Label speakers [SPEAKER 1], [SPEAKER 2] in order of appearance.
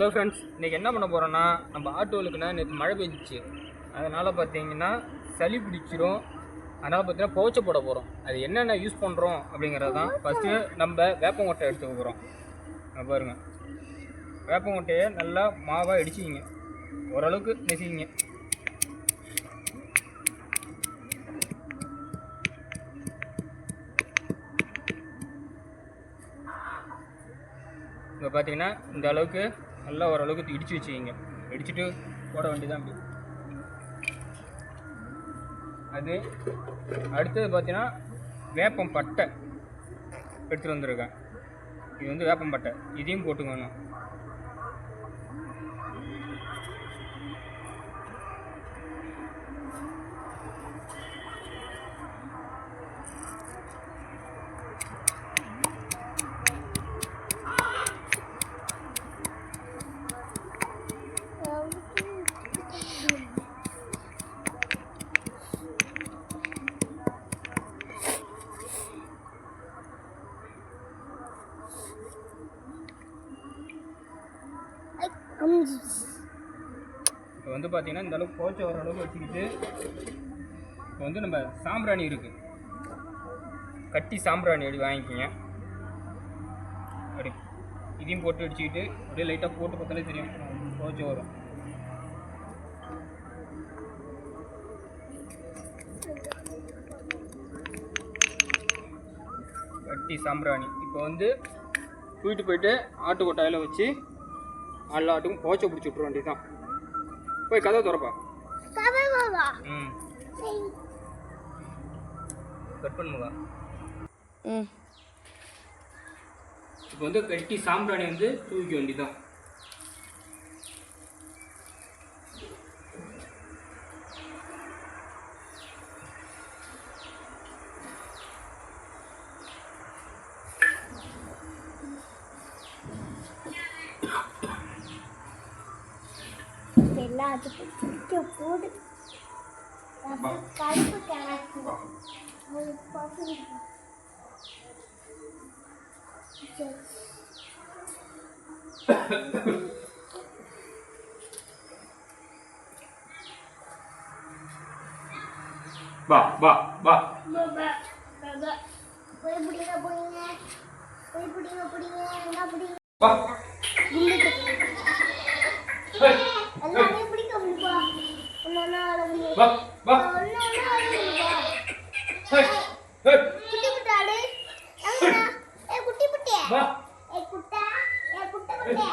[SPEAKER 1] Hello friends இன்றைக்கி என்ன பண்ண போகிறோன்னா நம்ம ஆட்டோவுக்குன்னா நேற்று மழை பெஞ்சிச்சு. அதனால் பார்த்தீங்கன்னா சளி பிடிச்சிரும். அதனால் பார்த்தீங்கன்னா புகைச்ச போட போகிறோம் அது என்னென்ன யூஸ் பண்ணுறோம் அப்படிங்கிறது தான் ஃபஸ்ட்டு நம்ம வேப்பங்கொட்டை எடுத்துக்க போகிறோம் பாருங்க. வேப்பங்கொட்டையை நல்லா மாவாக இடிச்சிக்கிங்க. ஓரளவுக்கு நெசிக்கிங்க. இப்போ பார்த்தீங்கன்னா இந்த அளவுக்கு நல்லா ஓரளவுக்கு இடிச்சு வச்சுக்கிங்க. இடிச்சிட்டு போட வேண்டியதான் அப்படி அது அடுத்தது பார்த்தீங்கன்னா வேப்பம் பட்டை எடுத்துகிட்டு வந்திருக்கேன். இது வந்து வேப்பம் பட்டை. இதையும் போட்டுக்கணும் இப்போ வந்து பார்த்தீங்கன்னா இந்த அளவுக்கு போச்ச ஓரளவுக்கு வச்சுக்கிட்டு இப்போ வந்து நம்ம சாம்பிராணி இருக்குது கட்டி சாம்பிராணி அப்படி வாங்கிக்கிங்க. அப்படி இதையும் போட்டு அடிச்சுக்கிட்டு அப்படியே லைட்டாக போட்டு பார்த்தாலே தெரியும் போச்ச வரும். கட்டி சாம்பிராணி. இப்போ வந்து தூக்கிட்டு போயிட்டு ஆட்டு கொட்டாயில் வச்சு எல்லா ஆட்டுக்கும் போச்சை பிடிச்சி விட்ற வேண்டியதுதான். போய் கதவை திறப்பா. ம். கட் பண்ணுங்க.
[SPEAKER 2] ம்.
[SPEAKER 1] இப்போ வந்து கட்டி சாம்பிராணி வந்து தூக்கிக்க வேண்டியதுதான்.
[SPEAKER 3] எல்லாத்துக்கும் பிடிக்க போடு கருப்பு பசங்க
[SPEAKER 1] வா வா வா
[SPEAKER 3] பாபா பாபா போய் பிடிங்க பிடிங்க போய் பிடிங்க വാ വാ. ഹേ
[SPEAKER 1] ഹേ.
[SPEAKER 3] കുട്ടി കുട്ടാടേ വാ ഏ കുട്ടി
[SPEAKER 1] കുട്ടിയാ? വാ. ഏ കുട്ടാ ഏ കുട്ട കുട്ടിയാ?